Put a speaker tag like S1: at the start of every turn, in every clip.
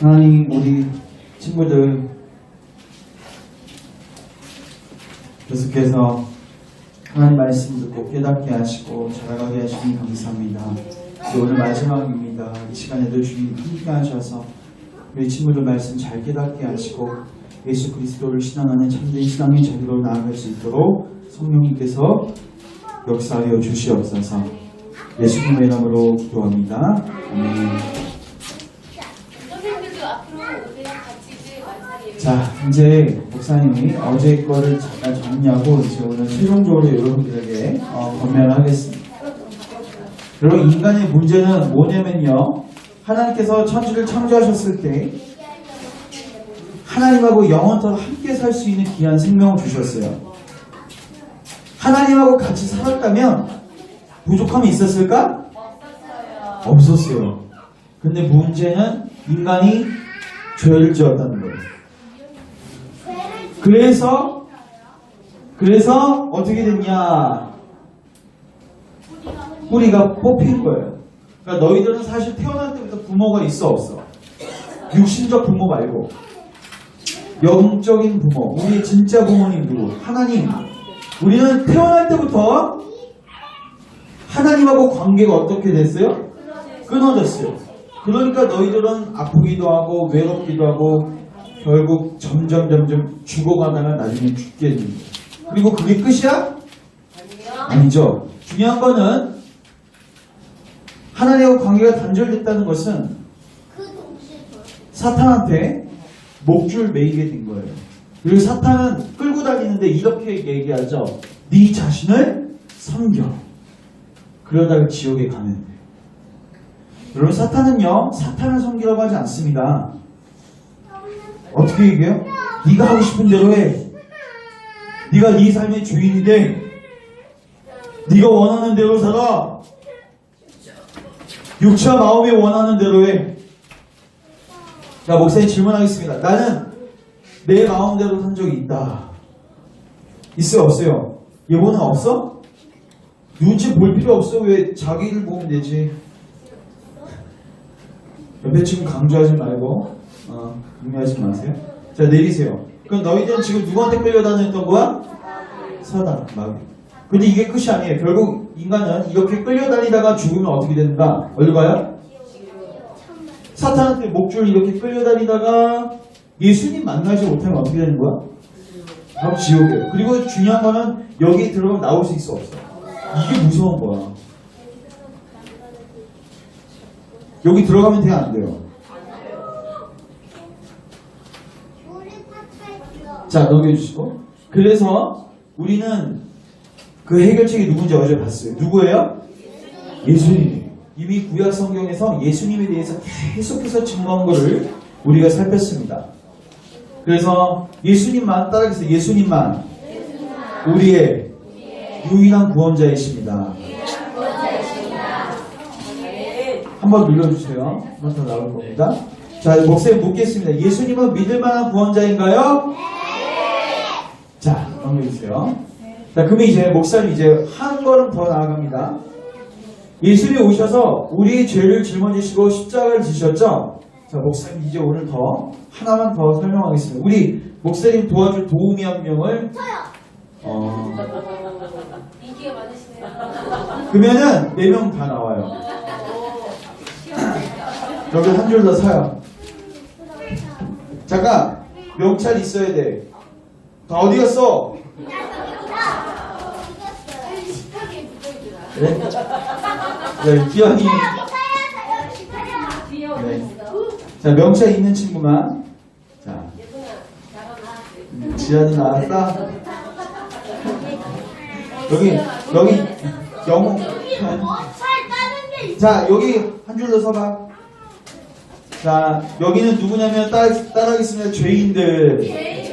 S1: 하나님 우리 친구들 계속해서 하나님 말씀 듣고 깨닫게 하시고 자라가게 하시니 감사합니다. 오늘 마지막입니다. 이 시간에도 주님 함께 하셔서 우리 친구들 말씀 잘 깨닫게 하시고 예수 그리스도를 신앙하는 참된 신앙의 자리로 나아갈 수 있도록 성령님께서 역사하여 주시옵소서 예수님의 이름으로 기도합니다. 아멘.
S2: 선생님들도 앞으로 오늘 같이 이제 만나게
S1: 자, 이제 목사님이 어제 거를 잠깐 정리하고 이제 오늘 최종적으로 여러분들에게 어, 건면하겠습니다. 여러분, 인간의 문제는 뭐냐면요. 하나님께서 천지를 창조하셨을 때 하나님하고 영원토록 함께 살 수 있는 귀한 생명을 주셨어요. 하나님하고 같이 살았다면 부족함이 있었을까? 없었어요. 근데 문제는 인간이 죄를 지었다는. 그래서 그래서 어떻게 됐냐? 뿌리가 뽑힌 거예요. 그러니까 너희들은 사실 태어날 때부터 부모가 있어 없어. 육신적 부모 말고 영적인 부모. 우리의 진짜 부모님 누구? 하나님. 우리는 태어날 때부터 하나님하고 관계가 어떻게 됐어요? 끊어졌어요. 그러니까 너희들은 아프기도 하고 외롭기도 하고 결국 점점 점점 죽어가다가 나중에 죽게 됩니다. 그리고 그게 끝이야? 아니죠. 중요한 거는 하나님과 관계가 단절됐다는 것은 사탄한테 목줄 매이게 된 거예요. 그리고 사탄은 끌고 다니는데 이렇게 얘기하죠. 네 자신을 섬겨. 그러다가 지옥에 돼. 여러분 사탄은요 사탄을 섬기라고 하지 않습니다. 어떻게 얘기해요? 네가 하고 싶은 대로 해. 네가 네 삶의 주인이 돼. 네가 원하는 대로 살아. 육체와 마음이 원하는 대로 해. 자 목사님 질문하겠습니다. 나는 내 마음대로 산 적이 있다. 있어요 없어요? 예보는 없어? 눈치 볼 필요 없어. 왜 자기를 보면 되지? 옆에 친구 강조하지 말고 어, 강요하지 마세요. 자 내리세요. 그럼 너희들은 지금 누구한테 끌려다녔던 거야? 사단 마귀. 근데 이게 끝이 아니에요. 결국 인간은 이렇게 끌려다니다가 죽으면 어떻게 되는가? 어디 가요? 사탄한테 목줄 이렇게 끌려다니다가 예수님 만나지 못하면 어떻게 되는 거야? 바로 지옥이에요. 그리고 중요한 거는 여기 들어가면 나올 수 있어 없어. 이게 무서운 거야. 여기 들어가면 돼요 안 돼요? 자 넘겨주시고 그래서 우리는 그 해결책이 누군지 어제 봤어요 누구예요? 예수님 이미 구약 성경에서 예수님에 대해서 계속해서 증거한 것을 우리가 살폈습니다 그래서 예수님만 따라하겠습니다 예수님만 우리의 유일한 구원자이십니다 한번 눌러주세요. 한번 더 나올 겁니다. 자, 목사님 묻겠습니다. 예수님은 믿을 만한 구원자인가요? 자, 넘겨주세요. 자, 그러면 이제 목사님 이제 한 걸음 더 나아갑니다. 예수님이 오셔서 우리의 죄를 짊어지시고 십자가를 지셨죠? 자, 목사님 이제 오늘 더 하나만 더 설명하겠습니다. 우리 목사님 도와줄 도우미 한 명을 어,
S2: 인기가 많으시네요.
S1: 그러면은 네 명 다 나와요. 여기 한 줄더 서요. 잠깐 명찰 있어야 돼. 다 어디 갔어? 네? 네, 기현이. 네. 자, 명찰 있는 친구만. 자, 지안이 나왔다. 여기, 여기, 영웅. 자, 여기 한줄더 서봐. 자, 여기는 누구냐면 따라, 따라하겠습니다. 죄인들.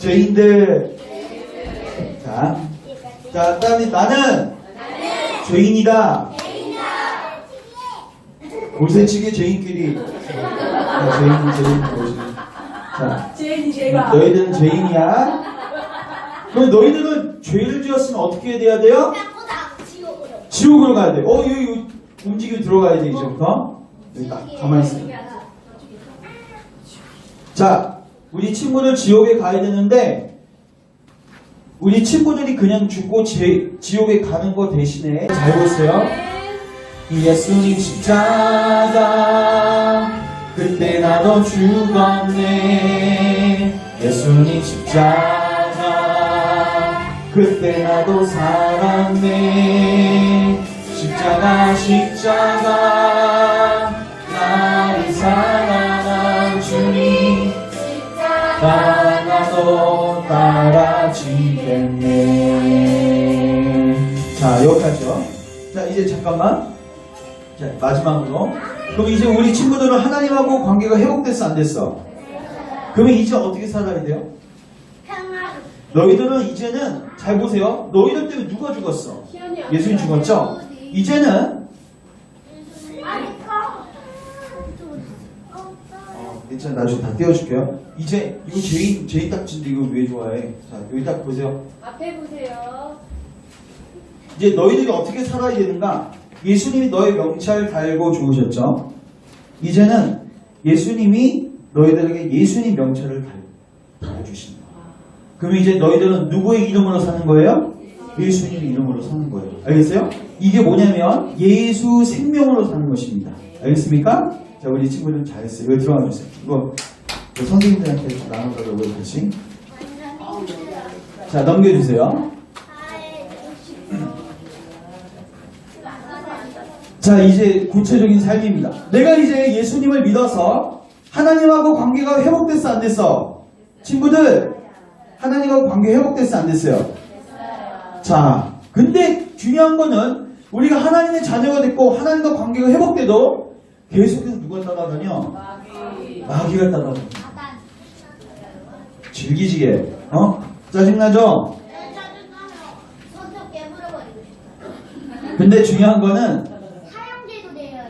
S1: 죄인들. 자, 자, 그다음에 나는 죄인이다. 골세치기 죄인끼리. 자, 죄인, 죄인, 죄인. 자,
S2: 제인이 제가.
S1: 너희들은 죄인이야. 그럼 너희들은 죄를 지었으면 어떻게 돼야 돼요? 지옥으로 가야 돼. 어, 여기, 여기 움직이고 들어가야지, 이제부터. 여기 딱 가만히 있어. 자, 우리 친구들 지옥에 가야 되는데 우리 친구들이 그냥 죽고 지, 지옥에 가는 거 대신에 잘 보세요. 예수님 십자가 그때 나도 죽었네. 예수님 십자가 그때 나도 살았네. 십자가 십자가 나도 따라지겠네 자 여기까지요 자 이제 잠깐만 자, 마지막으로. 그럼 이제 우리 친구들은 하나님하고 관계가 회복됐어, 안 됐어? 그러면 이제 어떻게 살아야 돼요? 너희들은 이제는, 잘 보세요. 너희들 때문에 누가 죽었어? 예수님 죽었죠? 이제는,
S3: 아니 꺼
S1: 어, 괜찮아, 나중에 다 떼어줄게요. 이제, 이거 제인, 제인 딱지인데 이거 왜 좋아해? 자, 여기 딱 보세요.
S2: 앞에 보세요.
S1: 이제 너희들이 어떻게 살아야 되는가? 예수님이 너의 명찰 달고 죽으셨죠? 이제는 예수님이 너희들에게 예수님 명찰을 달, 달아주신다. 그럼 이제 너희들은 누구의 이름으로 사는 거예요? 예수님 이름으로 사는 거예요. 알겠어요? 이게 뭐냐면 예수 생명으로 사는 것입니다. 알겠습니까? 자, 우리 친구들 잘했어요. 이거 들어가 주세요. 이거 그 선생님들한테 나눠달라고 같이. 자, 넘겨주세요. 자, 이제 구체적인 삶입니다. 내가 이제 예수님을 믿어서 하나님하고 관계가 회복됐어, 안 됐어? 친구들, 하나님하고 관계 회복됐어, 안 됐어요? 자, 근데 중요한 거는 우리가 하나님의 자녀가 됐고 하나님과 관계가 회복돼도 계속해서 누가 따라다녀?
S2: 마귀.
S1: 마귀가 따라다녀. 질기지게, 어? 짜증나죠?
S3: 손톱 깨물어버리고
S1: 근데 중요한 거는
S3: 사형제도 내려요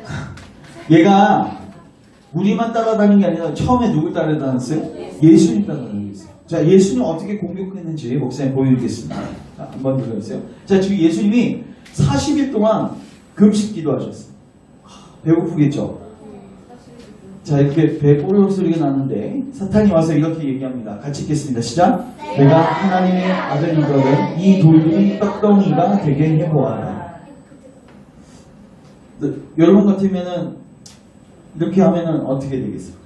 S1: 얘가 우리만 따라다니는 게 아니라 처음에 누굴 따라다녔어요? 예수님 따라다녔어요. 자, 예수님 어떻게 공격했는지 목사님 보여드리겠습니다. 자, 한번 들려주세요. 자, 지금 예수님이 40일 동안 금식 기도하셨어요. 하, 배고프겠죠? 자, 이렇게 배 꼬르륵 소리가 나는데 사탄이 와서 이렇게 얘기합니다. 같이 읽겠습니다. 시작. 내가 하나님의 아들이거든 이 돌들이 떡덩이가 되게 해보아라. 네, 여러분 같으면은 이렇게 하면은 어떻게 되겠어요?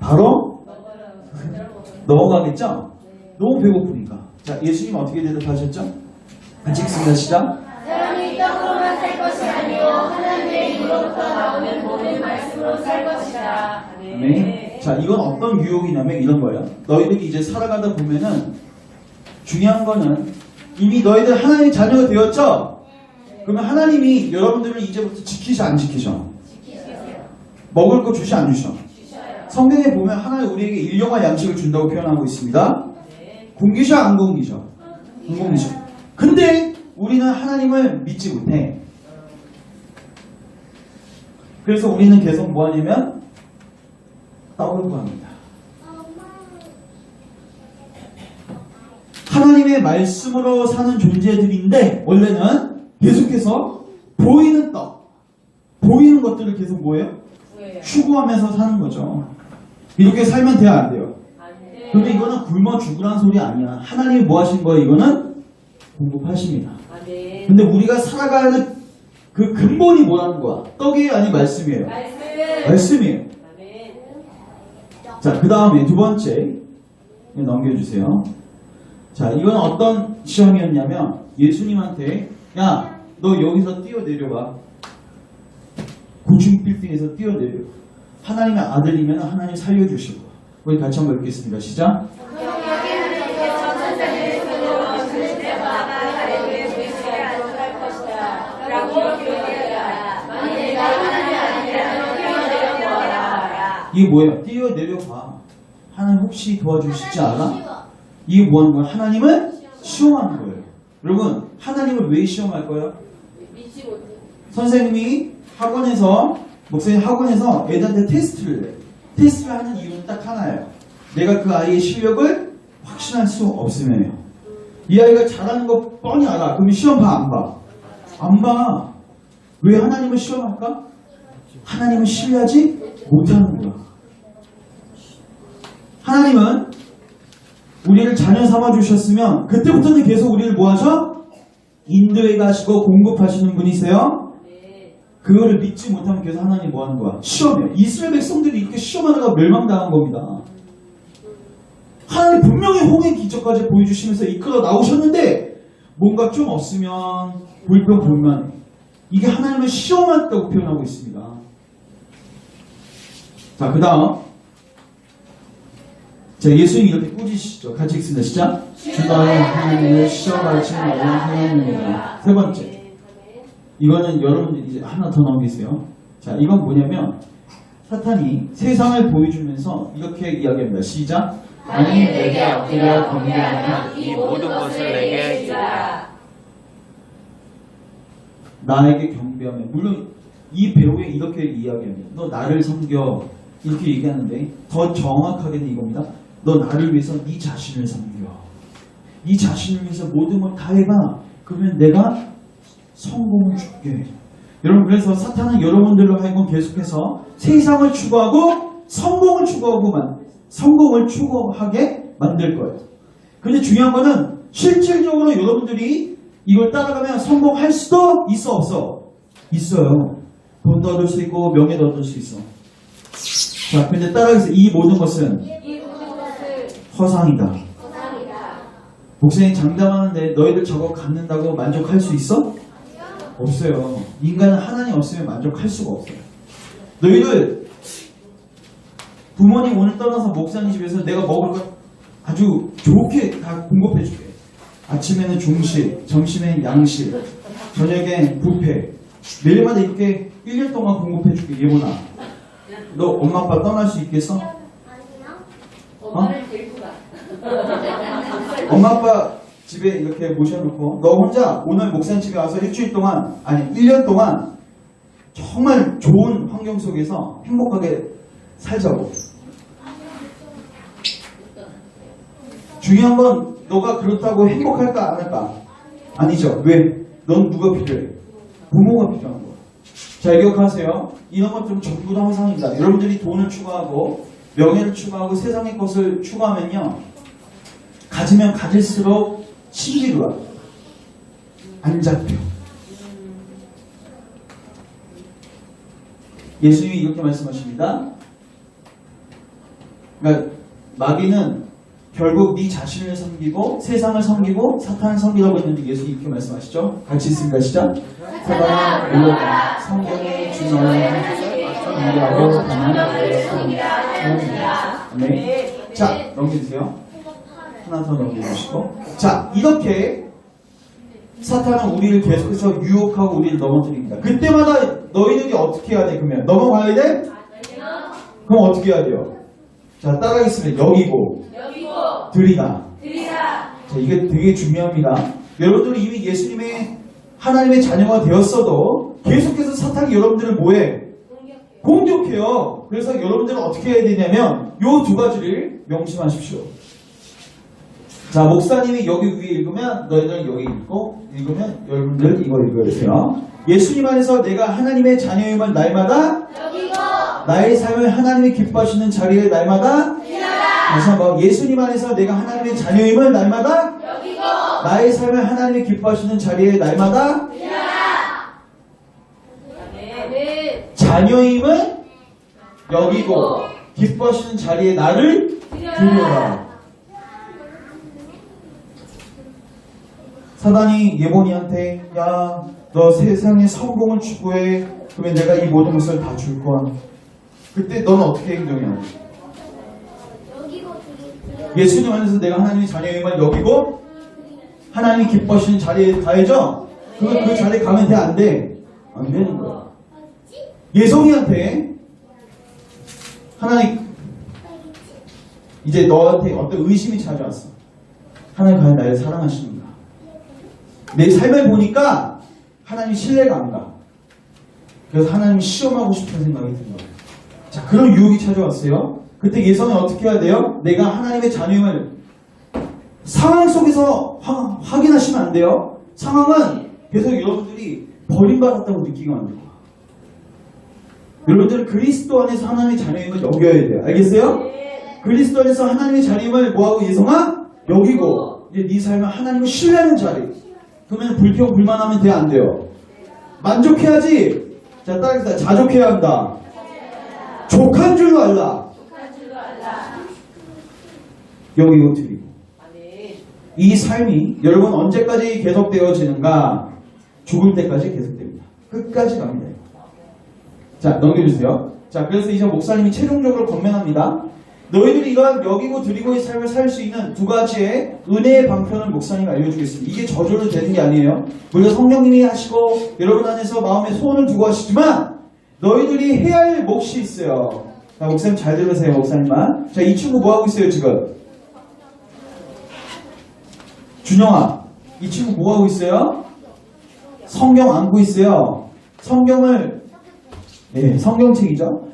S1: 바로 넘어가겠죠? 너무 배고프니까. 자, 예수님 어떻게 대답하셨죠? 같이 읽습니다. 시작.
S2: 입으로부터 나오는 모든 말씀으로 살 것이다.
S1: 아멘. 자, 이건 어떤 유혹이냐면 이런 거예요. 너희들이 이제 살아가다 보면은 중요한 거는 이미 너희들 하나님 자녀가 되었죠? 그러면 하나님이 여러분들을 이제부터 지키셔 안 지키셔? 먹을 거 주시 안 주셔? 성경에 보면 하나님 우리에게 일용할 양식을 준다고 표현하고 있습니다. 굶기셔 안 굶기셔? 안 굶기셔. 근데 우리는 하나님을 믿지 못해. 그래서 우리는 계속 뭐 하냐면 떡을 구합니다. 하나님의 말씀으로 사는 존재들인데 원래는 계속해서 보이는 떡, 보이는 것들을 계속 뭐예요? 추구하면서 사는 거죠. 이렇게 살면 돼야 안 돼요.
S2: 안 돼.
S1: 근데 이거는 굶어 죽으란 소리 아니야. 하나님이 뭐 하신 거예요? 이거는 공급하십니다. 근데 우리가 살아가는 그 근본이 뭐라는 거야? 떡이에요? 아니 말씀이에요?
S2: 말씀.
S1: 말씀이에요. 자, 그 다음에 두 번째 넘겨주세요. 자, 이건 어떤 시험이었냐면 예수님한테 야, 너 여기서 뛰어내려와. 고층 빌딩에서 뛰어내려. 하나님의 아들이면 하나님 살려주실 거야. 우리 같이 한번 읽겠습니다. 시작. 이게 뭐예요? 뛰어 내려봐. 하나님 혹시 도와주시지 않아? 이게 뭐 하는 거야? 하나님을 시험하는 거예요. 여러분, 하나님을 왜 시험할 거예요? 선생님이 학원에서, 목사님 학원에서 애들한테 테스트를 해. 테스트를 하는 이유는 딱 하나예요. 내가 그 아이의 실력을 확신할 수 없으면요. 이 아이가 잘하는 거 뻔히 알아. 그럼 시험 봐, 안 봐? 안 봐. 왜 하나님을 시험할까? 하나님을 신뢰하지 못하는 거야. 하나님은 우리를 자녀 삼아 주셨으면 그때부터는 계속 우리를 뭐 하셔? 인도해 가시고 공급하시는 분이세요. 그거를 믿지 못하면 계속 하나님 뭐 하는 거야? 시험해. 이스라엘 백성들이 이렇게 시험하다가 멸망당한 겁니다. 하나님 분명히 홍해 기적까지 보여주시면서 이끌어 나오셨는데 뭔가 좀 없으면 불평 불만 이게 하나님을 시험했다고 표현하고 있습니다. 자, 그 다음. 자, 예수님 이렇게 꾸짖으시죠. 같이 읽습니다. 시작. 주나의 하나님을 시험하지 말라 하나님이다. 세 번째. 이거는 여러분들이 이제 하나 더 넘기세요. 자, 이건 뭐냐면 사탄이 세상을 보여주면서 이렇게 이야기합니다. 시작.
S2: 만일 내게 엎드려 경배하면 이 모든 것을 내게 주라.
S1: 나에게 경배하면 물론 이 배우에 이렇게 이야기합니다. 너 나를 섬겨 이렇게 얘기하는데 더 정확하게는 이겁니다. 너 나를 위해서 네 자신을 섬겨. 네 자신을 위해서 모든 걸 다 해봐. 그러면 내가 성공을 줄게. 여러분 그래서 사탄은 여러분들로 하여금 계속해서 세상을 추구하고 성공을 추구하고만 성공을 추구하게 만들 거예요. 근데 중요한 거는 실질적으로 여러분들이 이걸 따라가면 성공할 수도 있어 없어? 있어요. 돈도 얻을 수 있고 명예도 얻을 수 있어. 자, 근데 따라가서 이 모든 것은 허상이다. 목사님 장담하는데 너희들 저거 갖는다고 만족할 수 있어? 없어요. 인간은 하나님 없으면 만족할 수가 없어요. 너희들 부모님 오늘 떠나서 목사님 집에서 내가 먹을 거 아주 좋게 다 공급해 줄게. 아침에는 중식, 점심에는 양식, 저녁엔 뷔페. 매일마다 이렇게 1년 동안 공급해 줄게. 예보나. 너 엄마 아빠 떠날 수 있겠어?
S3: 아니요.
S2: 가.
S1: 엄마 아빠 집에 이렇게 모셔놓고 너 혼자 오늘 목사님 집에 와서 일주일 동안 아니 1년 동안 정말 좋은 환경 속에서 행복하게 살자고 중요한 건 너가 그렇다고 행복할까 안 할까 아니죠 왜? 넌 누가 필요해? 부모가 필요한 거야 자 기억하세요 이런 것들은 전부 다 허상입니다 여러분들이 돈을 추구하고 명예를 추구하고 세상의 것을 추구하면요 가지면 가질수록 신기루야. 안 잡혀. 예수님이 이렇게 말씀하십니다. 그러니까 마귀는 결국 네 자신을 섬기고 세상을 섬기고 사탄을 섬기라고 했는데 예수님이 이렇게 말씀하시죠. 같이 있습니다. 시작. 사단아 물러가 성경에 주너는 섬기라고 하나님을 섬기라. 네. 자 넘겨주세요. 하나 더 넘겨주시고. 자, 이렇게 사탄은 우리를 계속해서 유혹하고 우리를 넘어뜨립니다. 그때마다 너희들이 어떻게 해야 돼, 그러면? 넘어가야 돼? 그럼 어떻게 해야 돼요? 자, 따라하겠습니다. 여기고,
S2: 여기고
S1: 들이다.
S2: 드리라.
S1: 자, 이게 되게 중요합니다. 여러분들이 이미 예수님의 하나님의 자녀가 되었어도 계속해서 사탄이 여러분들을 뭐해? 공격해요. 그래서 여러분들은 어떻게 해야 되냐면 요 두 가지를 명심하십시오. 자, 목사님이 여기 위에 읽으면 너희들 여기 읽고 읽으면 여러분들 이거 읽어야 돼요. 예수님 안에서 내가 하나님의 자녀임을 날마다
S2: 여기고
S1: 나의 삶을 하나님이 기뻐하시는 자리에 날마다. 다시 한번 예수님 안에서 내가 하나님의 자녀임을 날마다
S2: 여기고
S1: 나의 삶을 하나님이 기뻐하시는 자리에 날마다. 자녀임을 여기고 기뻐하시는 자리에 나를 드려라. 사단이 예본이한테 야 너 세상의 성공을 추구해 그러면 내가 이 모든 것을 다 줄 거야. 그때 너는 어떻게 행동해야 예수님 안에서 내가 하나님의 자녀임을 여기고 하나님이 기뻐하시는 자리에 가야죠. 그, 그 자리에 가면 돼 안 돼? 안 되는 거야. 예송이한테 하나님 이제 너한테 어떤 의심이 찾아왔어. 하나님 과연 나를 사랑하시는가? 내 삶을 보니까 하나님 신뢰가 안 가. 그래서 하나님 시험하고 싶은 생각이 든 거야. 자, 그런 유혹이 찾아왔어요. 그때 예성이 어떻게 해야 돼요? 내가 하나님의 자녀임을 상황 속에서 확- 확인하시면 안 돼요. 상황은 계속 여러분들이 버림받았다고 느끼게 만들 거야. 여러분들 그리스도 안에서 하나님의 자녀임을 여겨야 돼요. 알겠어요?
S2: 네.
S1: 그리스도 안에서 하나님의 자리임을 뭐하고 예성아? 여기고 이제 네 삶은 하나님을 신뢰하는 자리. 그러면 불평 불만하면 돼 안 돼요? 만족해야지. 자 따라서 자족해야 한다. 족한 줄로 알라. 여기고 드리고. 이 삶이 여러분 언제까지 계속되어지는가? 죽을 때까지 계속됩니다. 끝까지 갑니다. 자, 넘겨주세요. 자, 그래서 이제 목사님이 최종적으로 건면합니다. 너희들이 이러한 여기고 드리고의 삶을 살 수 있는 두 가지의 은혜의 방편을 목사님이 알려주겠습니다. 이게 저절로 되는 게 아니에요. 물론 성령님이 하시고 여러분 안에서 마음에 소원을 두고 하시지만 너희들이 해야 할 몫이 있어요. 자, 목사님 잘 들으세요, 목사님만. 자, 이 친구 뭐 하고 있어요, 지금? 준영아, 이 친구 뭐 하고 있어요? 성경 안고 있어요. 성경을 네, 성경책이죠.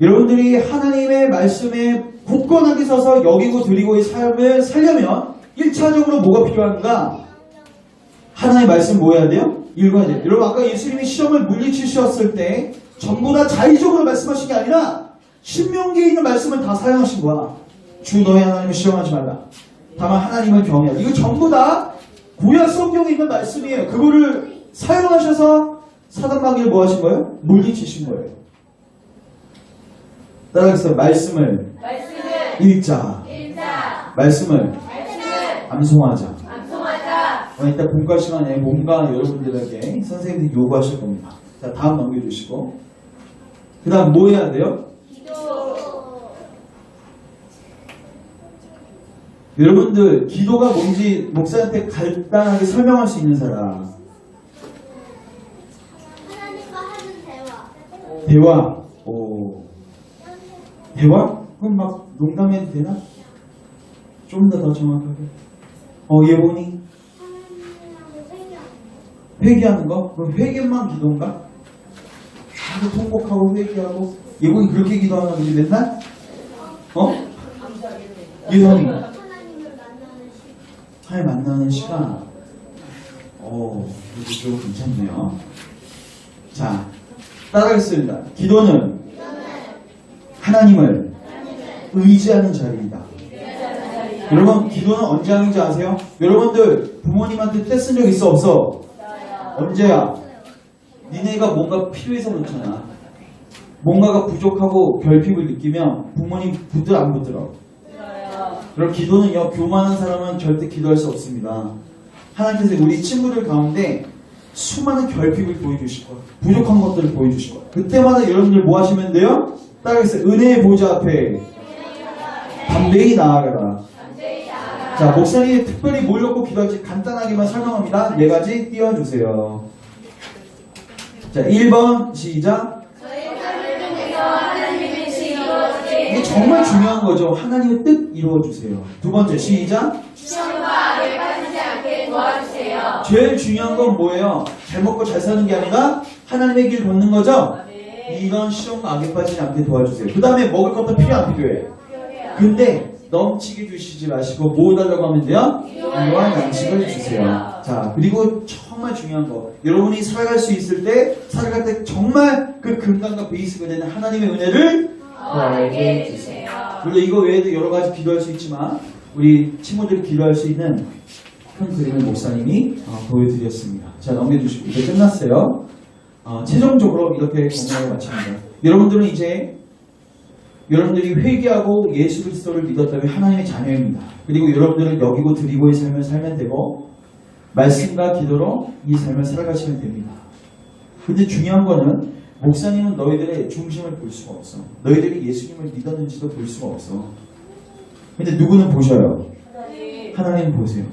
S1: 여러분들이 하나님의 말씀에 굳건하게 서서 여기고 드리고의 삶을 살려면 1차적으로 뭐가 필요한가? 하나님의 말씀 뭐 해야 돼요? 읽어야 돼요. 여러분 아까 예수님이 시험을 물리치셨을 때 전부 다 자의적으로 말씀하신 게 아니라 신명기에 있는 말씀을 다 사용하신 거야. 주 너의 하나님을 시험하지 말라. 다만 하나님을 경외하라. 이거 전부 다 구약 성경에 있는 말씀이에요. 그거를 사용하셔서 사단 마귀를 뭐 하신 거예요? 물리치신 거예요. 따라서 말씀을
S2: 말씀을
S1: 읽자.
S2: 읽자.
S1: 말씀을
S2: 말씀을
S1: 암송하자.
S2: 암송하자.
S1: 어, 이따 본과 시간에 뭔가 여러분들에게 선생님들이 요구하실 겁니다. 자, 다음 넘겨주시고. 그 다음 뭐 해야 돼요?
S2: 기도.
S1: 여러분들, 기도가 뭔지 목사한테 간단하게 설명할 수 있는 사람.
S3: 하나님과 하는 대화.
S1: 대화. 오. 대화? 그럼 막 농담해도 되나? 좀 더 더 정확하게. 어,
S3: 생각.
S1: 회개하는 거? 그럼 회개만 기도인가? 하루 통곡하고 회개하고 예본이 그렇게 기도하는 거지 맨날? 어?
S3: 만나는 시간.
S1: 잘 만나는 시간. 오, 이거 좀 괜찮네요. 자, 따라하겠습니다. 기도는 하나님을 의지하는 자리이다. 여러분, 기도는 언제 하는지 아세요? 여러분들, 부모님한테 떼쓴 적 있어, 없어? 언제야? 니네가 뭔가 필요해서 그렇잖아. 뭔가가 부족하고 결핍을 느끼면 부모님 붙들 안 붙들어? 그럼 기도는요, 교만한 사람은 절대 기도할 수 없습니다. 하나님께서 우리 친구들 가운데 수많은 결핍을 보여주실 거예요. 부족한 것들을 보여주실 거예요. 그때마다 여러분들 뭐 하시면 돼요? 따라하겠어요. 은혜의 보좌 앞에 담대히 나아가라. 자, 목사님이 특별히 뭘 놓고 기도할지 간단하게만 설명합니다. 네 가지 띄워주세요. 자, 1번 시작.
S2: 이게
S1: 정말 중요한 거죠. 하나님의 뜻 이루어주세요. 두 번째 시작. 제일 중요한 건 뭐예요? 잘 먹고 잘 사는 게 아니라 하나님의 길 걷는 거죠?
S2: 네.
S1: 이건 시험과 악에 빠지지 않게 도와주세요. 그 다음에 먹을 것도 필요 안 필요해? 근데 넘치게 주시지 마시고 뭐 달라고 하면 돼요? 이러한 양식을 주세요. 자, 그리고 정말 중요한 거. 여러분이 살아갈 수 있을 때, 살아갈 때 정말 그 근간과 베이스가 되는 하나님의 은혜를
S2: 알게 해주세요.
S1: 물론 이거 외에도 여러 가지 기도할 수 있지만 우리 친구들이 기도할 수 있는 큰 그림을 목사님이 어, 보여드렸습니다. 자 넘겨주시고 이제 끝났어요. 어, 최종적으로 이렇게 공연을 마칩니다. 여러분들은 이제 여러분들이 회개하고 예수 그리스도를 믿었다면 하나님의 자녀입니다. 그리고 여러분들은 여기고 드리고의 삶을 살면 되고 말씀과 기도로 이 삶을 살아가시면 됩니다. 근데 중요한 거는 목사님은 너희들의 중심을 볼 수가 없어. 너희들이 예수님을 믿었는지도 볼 수가 없어. 근데 누구는 보셔요? 하나님 보세요.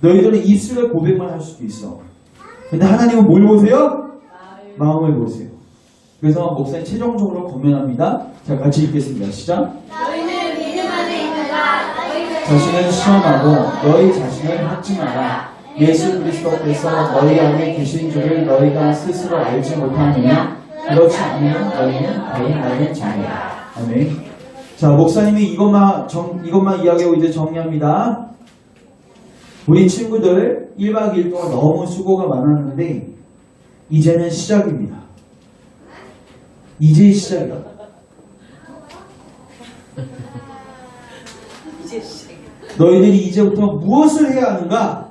S1: 너희들은 입술의 고백만 할 수도 있어. 근데 하나님은 뭘 보세요? 마음을 보세요. 그래서 목사님 최종적으로 권면합니다. 자, 같이 읽겠습니다. 시작.
S2: 너희는 믿음 안에? 너희
S1: 자신을 시험하고 너희 자신을 학지 마라. 예수 그리스도께서 너희 안에 계신 줄을 너희가 스스로 알지 못하느냐? 그렇지 않으면 너희는 거의 맑은 자이다. 아멘. 자, 목사님이 이것만 정, 이것만 이야기하고 이제 정리합니다. 우리 친구들 1박 2일 동안 너무 수고가 많았는데 이제는 시작입니다. 이제 시작이다.
S2: 이제 시작.
S1: 너희들이 이제부터 무엇을 해야 하는가?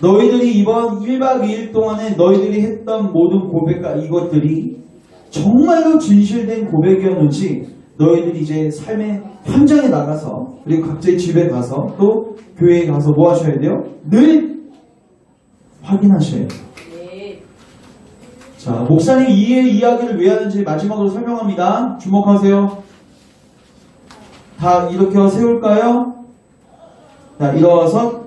S1: 너희들이 이번 1박 2일 동안에 너희들이 했던 모든 고백과 이것들이 정말로 진실된 고백이었는지 너희들이 이제 삶의 현장에 나가서 그리고 각자의 집에 가서 또 교회에 가서 뭐 하셔야 돼요? 늘 확인하셔야 돼요.
S2: 네.
S1: 자, 목사님 이의 이야기를 왜 하는지 마지막으로 설명합니다. 주목하세요. 다 이렇게 세울까요? 자, 일어서.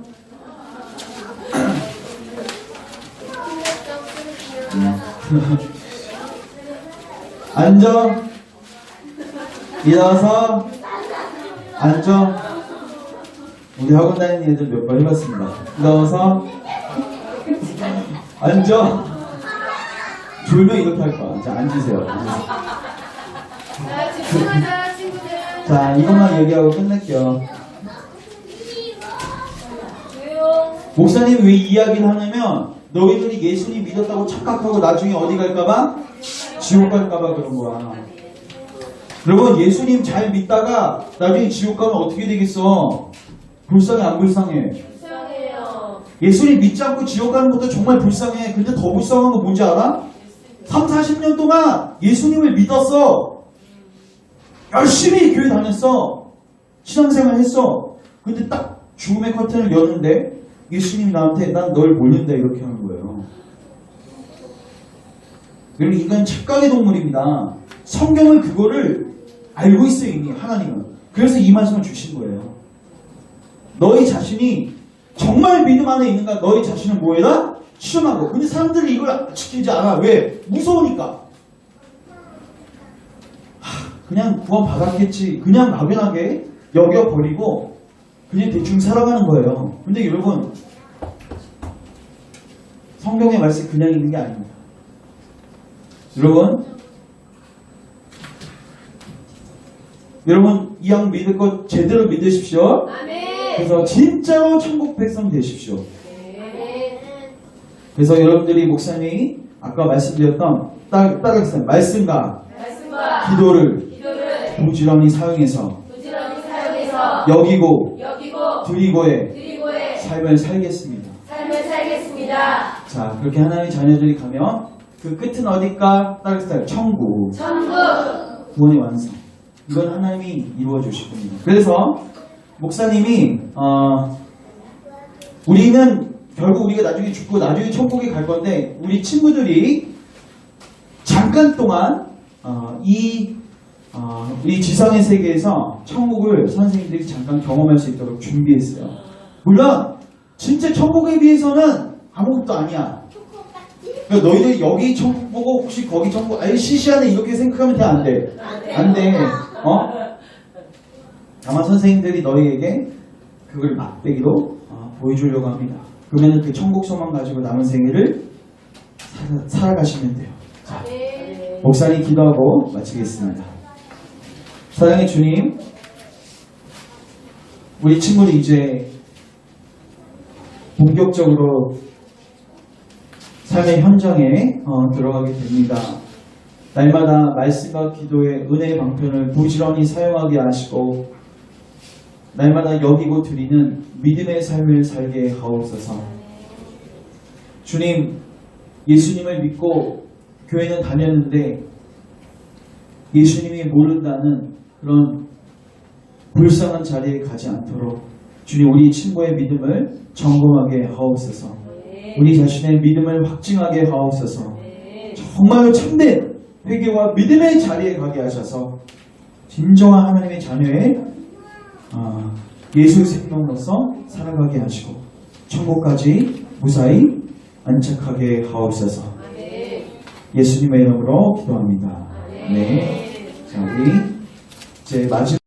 S1: 앉아. 일어서. 앉아. 우리 학원 다니는 애들 몇 번 해봤습니다. 일어서. 앉아. 졸면 이렇게 할 거야. 자, 앉으세요.
S2: 자, 집중하자, 친구들.
S1: 자, 이것만 얘기하고 끝낼게요. 목사님 왜 이야기를 하냐면, 너희들이 예수님 믿었다고 착각하고 나중에 어디 갈까봐? 지옥 갈까봐 그런 거야. 여러분, 예수님 잘 믿다가 나중에 지옥 가면 어떻게 되겠어? 불쌍해, 안 불쌍해? 예수님 믿지 않고 지옥 가는 것도 정말 불쌍해. 근데 더 불쌍한 거 뭔지 알아? 3, 40년 동안 예수님을 믿었어. 열심히 교회 다녔어. 신앙생활 했어. 근데 딱 죽음의 커튼을 여는데 예수님이 나한테 난널 모른다 이렇게 하는 거예요. 여러분 이건 착각의 동물입니다. 성경을 그거를 알고 있어요 이미 하나님은. 그래서 이 말씀을 주신 거예요. 너희 자신이 정말 믿음 안에 있는가 너희 자신을 뭐해라? 시험하고. 근데 사람들이 이걸 지키지 않아. 왜? 무서우니까. 하, 그냥 구원 받았겠지. 그냥 막연하게 여겨버리고 그냥 대충 살아가는 거예요. 근데 여러분 성경의 말씀 그냥 있는 게 아닙니다. 여러분 여러분 이양 믿을 것 제대로 믿으십시오.
S2: 아멘.
S1: 그래서 진짜로 천국 백성 되십시오.
S2: 네.
S1: 그래서 여러분들이 목사님이 아까 말씀드렸던 따, 따르겠어요. 말씀과
S2: 말씀과
S1: 기도를
S2: 기도를
S1: 부지런히 사용해서
S2: 부지런히 사용해서
S1: 여기고
S2: 여기고
S1: 드리고의
S2: 드리고의
S1: 삶을 살겠습니다.
S2: 삶을 살겠습니다.
S1: 자, 그렇게 하나님의 자녀들이 가면 그 끝은 어딜까? 따르겠어요. 천국.
S2: 천국.
S1: 구원의 완성. 이건 하나님이 이루어 주실 겁니다. 그래서 목사님이 어, 우리는 결국 우리가 나중에 죽고 나중에 천국에 갈 건데 우리 친구들이 잠깐 동안 어, 이 어, 이 지상의 세계에서 천국을 선생님들이 잠깐 경험할 수 있도록 준비했어요. 물론 진짜 천국에 비해서는 아무것도 아니야. 그러니까 너희들 여기 천국 보고 혹시 거기 천국 아예 시시하네 이렇게 생각하면 돼 안 돼? 안 돼. 어? 아마 선생님들이 너희에게 그걸 막대기로 어, 보여주려고 합니다. 그러면 그 천국 소망 가지고 남은 생애를 살아, 살아 가시면 돼요. 자,
S2: 네.
S1: 목사님 기도하고 마치겠습니다. 사랑의 주님, 우리 친구는 이제 본격적으로 삶의 현장에 어, 들어가게 됩니다. 날마다 말씀과 기도의 은혜의 방편을 부지런히 사용하게 하시고 날마다 여기고 드리는 믿음의 삶을 살게 하옵소서. 주님, 예수님을 믿고 교회는 다녔는데 예수님이 모른다는 그런 불쌍한 자리에 가지 않도록 주님 우리 친구의 믿음을 점검하게 하옵소서. 우리 자신의 믿음을 확증하게 하옵소서.
S2: 네.
S1: 정말 참된 회개와 믿음의 자리에 가게 하셔서 진정한 하나님의 자녀의 아, 예수 생명으로서 살아가게 하시고 천국까지 무사히 안착하게 하옵소서. 예수님의 이름으로 기도합니다. 네. 자, 우리 이제 마지막